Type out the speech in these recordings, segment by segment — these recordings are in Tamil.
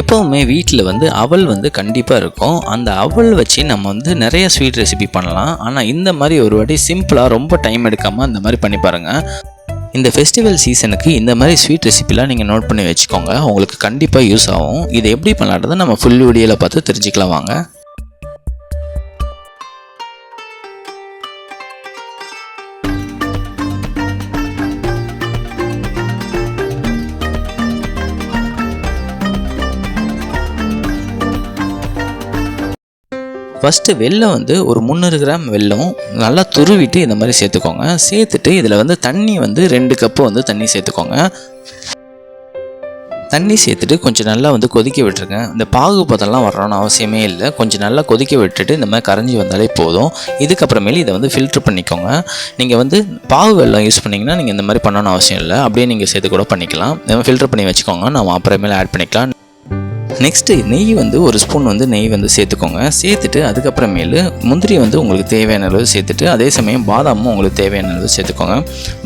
எப்போவுமே வீட்டில் வந்து அவல் வந்து கண்டிப்பாக இருக்கும். அந்த அவல் வச்சு நம்ம வந்து நிறைய ஸ்வீட் ரெசிபி பண்ணலாம். ஆனால் இந்த மாதிரி ஒரு வாட்டி சிம்பிளாக ரொம்ப டைம் எடுக்காமல் அந்த மாதிரி பண்ணி பாருங்கள் இந்த ஃபெஸ்டிவல் சீசனுக்கு இந்த மாதிரி ஸ்வீட் ரெசிபிலாம் நீங்கள் நோட் பண்ணி வச்சுக்கோங்க. உங்களுக்கு கண்டிப்பாக யூஸ் ஆகும். இதை எப்படி பண்ணலான்றதை நம்ம ஃபுல் வீடியோவில் பார்த்து தெரிஞ்சுக்கலாம். வாங்க. ஃபஸ்ட்டு வெள்ளம் வந்து ஒரு முந்நூறு கிராம் வெல்லம் நல்லா துருவிட்டு இந்த மாதிரி சேர்த்துக்கோங்க. சேர்த்துட்டு இதில் வந்து தண்ணி வந்து ரெண்டு கப்பு வந்து தண்ணி சேர்த்துக்கோங்க. தண்ணி சேர்த்துட்டு கொஞ்சம் நல்லா வந்து கொதிக்க விட்டுருங்க. இந்த பாகு பதெல்லாம் வரணும்னு அவசியமே இல்லை. கொஞ்சம் நல்லா கொதிக்க விட்டுட்டு இந்த மாதிரி கரைஞ்சி வந்தாலே போதும். இதுக்கப்புறமேலு இதை வந்து ஃபில்ட்ரு பண்ணிக்கோங்க. நீங்கள் வந்து பாகு வெள்ளம் யூஸ் பண்ணிங்கன்னா நீங்கள் இந்த மாதிரி பண்ணணும்னு அவசியம் இல்லை. அப்படியே நீங்கள் சேர்த்து கூட பண்ணிக்கலாம். இந்த மாதிரி ஃபில்ட்ரு பண்ணி வச்சுக்கோங்க. நம்ம அப்புறமேல ஆட் பண்ணிக்கலாம். நெக்ஸ்ட்டு நெய் வந்து ஒரு ஸ்பூன் வந்து நெய் வந்து சேர்த்துக்கோங்க. சேர்த்துட்டு அதுக்கப்புறமேலு முந்திரி வந்து உங்களுக்கு தேவையான அளவு சேர்த்துட்டு அதே சமயம் பாதாமும் உங்களுக்கு தேவையான அளவு சேர்த்துக்கோங்க.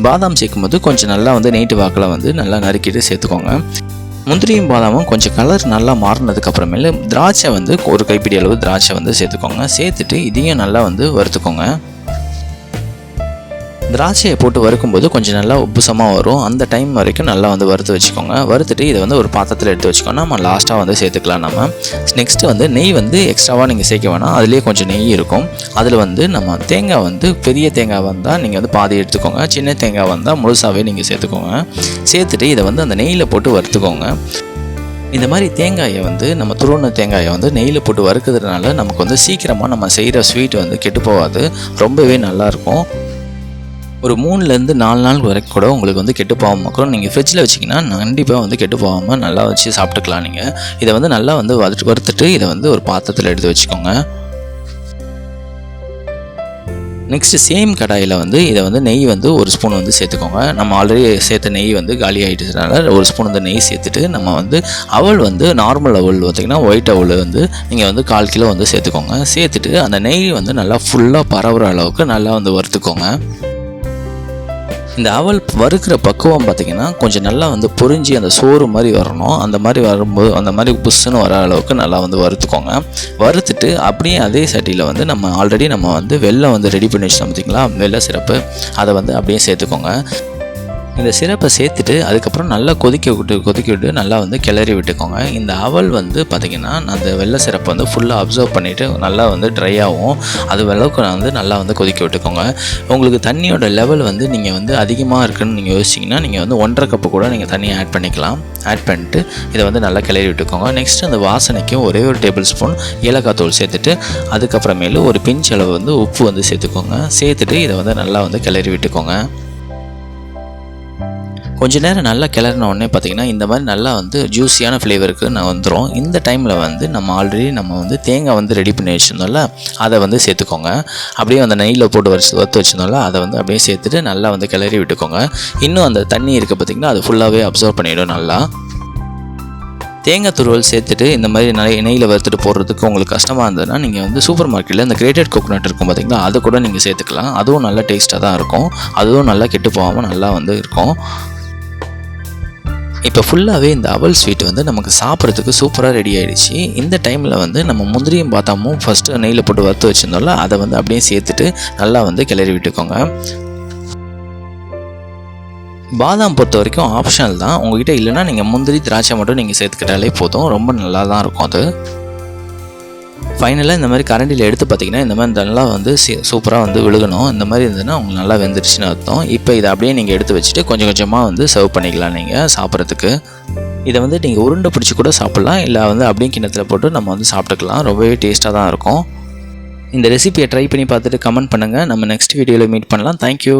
பாதாம் சேர்க்கும்போது கொஞ்சம் நல்லா வந்து நெய்ட்டு வாக்கில் வந்து நல்லா நறுக்கிட்டு சேர்த்துக்கோங்க. முந்திரியும் பாதாமும் கொஞ்சம் கலர் நல்லா மாறினதுக்கு அப்புறமேலு திராட்சை வந்து ஒரு கைப்பிடி அளவு திராட்சை வந்து சேர்த்துக்கோங்க. சேர்த்துட்டு இதையும் நல்லா வந்து வறுத்துக்கோங்க. திராட்சையை போட்டு வறுக்கும்போது கொஞ்சம் நல்லா உப்புசமாக வரும். அந்த டைம் வரைக்கும் நல்லா வந்து வறுத்து வச்சுக்கோங்க. வறுத்துட்டு இதை வந்து ஒரு பாத்திரத்தில் எடுத்து வச்சுக்கோங்க. நம்ம லாஸ்ட்டாக வந்து சேர்த்துக்கலாம் நம்ம. நெக்ஸ்ட்டு வந்து நெய் வந்து எக்ஸ்ட்ராவாக நீங்கள் சேர்க்க வேணாம். அதுலேயே கொஞ்சம் நெய் இருக்கும். அதில் வந்து நம்ம தேங்காய் வந்து பெரிய தேங்காய் வந்தால் நீங்கள் வந்து பாதி எடுத்துக்கோங்க. சின்ன தேங்காய் வந்தால் முழுசாகவே நீங்கள் சேர்த்துக்கோங்க. சேர்த்துட்டு இதை வந்து அந்த நெய்யில் போட்டு வறுத்துக்கோங்க. இந்த மாதிரி தேங்காயை வந்து நம்ம துருவன தேங்காயை வந்து நெய்யில் போட்டு வறுக்கிறதுனால நமக்கு வந்து சீக்கிரமாக நம்ம செய்கிற ஸ்வீட் வந்து கெட்டு போகாது. ரொம்பவே நல்லாயிருக்கும் ஒரு மூணுலேருந்து நாலு நாள் வரைக்கும் கூட உங்களுக்கு வந்து கெட்டு போகாமல் கூட நீங்கள் ஃப்ரிட்ஜில் வச்சிங்கன்னா கண்டிப்பாக வந்து கெட்டு போகாமல் நல்லா வச்சு சாப்பிட்டுக்கலாம் நீங்கள் இதை வந்து நல்லா வந்து வறுத்து வறுத்துட்டு இதை வந்து ஒரு பாத்திரத்தில் எடுத்து வச்சுக்கோங்க. நெக்ஸ்ட்டு சேம் கடாயில் வந்து இதை வந்து நெய் வந்து ஒரு ஸ்பூன் வந்து சேர்த்துக்கோங்க. நம்ம ஆல்ரெடி சேர்த்த நெய் வந்து காலி ஆகிட்டதுனால ஒரு ஸ்பூன் வந்து நெய் சேர்த்துட்டு நம்ம வந்து அவல் வந்து நார்மல் அவள் பார்த்திங்கன்னா ஒயிட் அவள் வந்து நீங்கள் வந்து கால் கிலோ வந்து சேர்த்துக்கோங்க. சேர்த்துட்டு அந்த நெய் வந்து நல்லா ஃபுல்லாக பரவுற அளவுக்கு நல்லா வந்து வறுத்துக்கோங்க. இந்த அவல் வறுக்கிற பக்குவம் பார்த்திங்கன்னா கொஞ்சம் நல்லா வந்து பொறிஞ்சி அந்த சோறு மாதிரி வரணும். அந்த மாதிரி வரும்போது அந்த மாதிரி புஷ்ஷுன்னு வர அளவுக்கு நல்லா வந்து வறுத்துக்கோங்க. வறுத்துட்டு அப்படியே அதே சட்டியில் வந்து நம்ம ஆல்ரெடி நம்ம வந்து வெள்ளம் வந்து ரெடி பண்ணி வச்சோம் பார்த்திங்களா? வெள்ளை சிறப்பு அதை வந்து அப்படியே சேர்த்துக்கோங்க. இந்த சிரப்பை சேர்த்துட்டு அதுக்கப்புறம் நல்லா கொதிக்க விட்டு கொதிக்க விட்டு நல்லா வந்து கிளறி விட்டுக்கோங்க. இந்த அவல் வந்து பார்த்திங்கன்னா அந்த வெள்ளை சிரப்பை வந்து ஃபுல்லாக அப்சர்வ் பண்ணிவிட்டு நல்லா வந்து ட்ரை ஆகும். அது அளவுக்கு வந்து நல்லா வந்து கொதிக்க விட்டுக்கோங்க. உங்களுக்கு தண்ணியோட லெவல் வந்து நீங்கள் வந்து அதிகமாக இருக்குன்னு நீங்கள் யோசிச்சிங்கன்னா நீங்கள் வந்து ஒன்றரை கப்பு கூட நீங்கள் தண்ணியை ஆட் பண்ணிக்கலாம். ஆட் பண்ணிட்டு இதை வந்து நல்லா கிளறி விட்டுக்கோங்க. நெக்ஸ்ட் அந்த வாசனைக்கும் ஒரே ஒரு டேபிள் ஸ்பூன் ஏலக்காய் தூள் சேர்த்துட்டு அதுக்கப்புறமேலு ஒரு பிஞ்ச் அளவு வந்து உப்பு வந்து சேர்த்துக்கோங்க. சேர்த்துட்டு இதை வந்து நல்லா வந்து கிளறி விட்டுக்கோங்க. கொஞ்ச நேரம் நல்லா கிளறின உடனே பார்த்திங்கன்னா இந்த மாதிரி நல்லா வந்து ஜூஸியான ஃப்ளேவருக்கு நான் வந்துடும் இந்த டைமில் வந்து நம்ம ஆல்ரெடி நம்ம வந்து தேங்காய் வந்து ரெடி பண்ணி வச்சுருந்தோம்ல அதை வந்து சேர்த்துக்கோங்க. அப்படியே அந்த நெய்யில் போட்டு வச்சு வறுத்து வச்சுருந்தோம்ல அதை வந்து அப்படியே சேர்த்துட்டு நல்லா வந்து கிளறி விட்டுக்கோங்க. இன்னும் அந்த தண்ணி இருக்குது பார்த்திங்கன்னா அது ஃபுல்லாகவே அப்சர்வ் பண்ணிவிடும் நல்லா. தேங்காய் துருவல் சேர்த்துட்டு இந்த மாதிரி நிறைய நெய்யில் வறுத்துட்டு போடுறதுக்கு உங்களுக்கு கஷ்டமாக இருந்ததுன்னா நீங்கள் வந்து சூப்பர் மார்க்கெட்டில் இந்த கிரேட்டட் கோகோனட் இருக்கும் பார்த்திங்கன்னா அதை கூட நீங்கள் சேர்த்துக்கலாம். அதுவும் நல்லா டேஸ்ட்டாக தான் இருக்கும். அதுவும் நல்லா கெட்டு போகாமல் நல்லா வந்து இருக்கும். இப்போ ஃபுல்லாகவே இந்த அவல் ஸ்வீட் வந்து நமக்கு சாப்பிட்றதுக்கு சூப்பராக ரெடி ஆகிடுச்சு இந்த டைமில் வந்து நம்ம முந்திரியும் பாத்தாமும் ஃபஸ்ட்டு நெய்யில் போட்டு வறுத்து வச்சுருந்தோம்ல அதை வந்து அப்படியே சேர்த்துட்டு நல்லா வந்து கிளறி விட்டுக்கோங்க. பாதாம் பொறுத்த வரைக்கும் ஆப்ஷனல் தான். உங்ககிட்ட இல்லைன்னா நீங்கள் முந்திரி திராட்சை மட்டும் நீங்கள் சேர்த்துக்கிட்டாலே போதும். ரொம்ப நல்லா தான் இருக்கும் அது. ஃபைனலாக இந்த மாதிரி கரண்டியில் எடுத்து பார்த்தீங்கன்னா இந்த மாதிரி நல்லா வந்து சூப்பராக வந்து விழுகணும். இந்த மாதிரி இருந்ததுன்னா உங்களுக்கு நல்லா வெந்துருச்சுன்னு அர்த்தம். இப்போ இதை அப்படியே நீங்கள் எடுத்து வச்சுட்டு கொஞ்சம் கொஞ்சமாக வந்து சர்வ் பண்ணிக்கலாம் நீங்கள் சாப்பிட்றதுக்கு. இதை வந்து நீங்கள் உருண்டை பிடிச்சி கூட சாப்பிட்லாம். இல்லை வந்து அப்படியே கிண்ணத்தில் போட்டு நம்ம வந்து சாப்பிட்டுக்கலாம். ரொம்பவே டேஸ்ட்டாக தான் இருக்கும். இந்த ரெசிபியை ட்ரை பண்ணி பார்த்துட்டு கமெண்ட் பண்ணுங்கள் நம்ம நெக்ஸ்ட் வீடியோவில் மீட் பண்ணலாம். தேங்க்யூ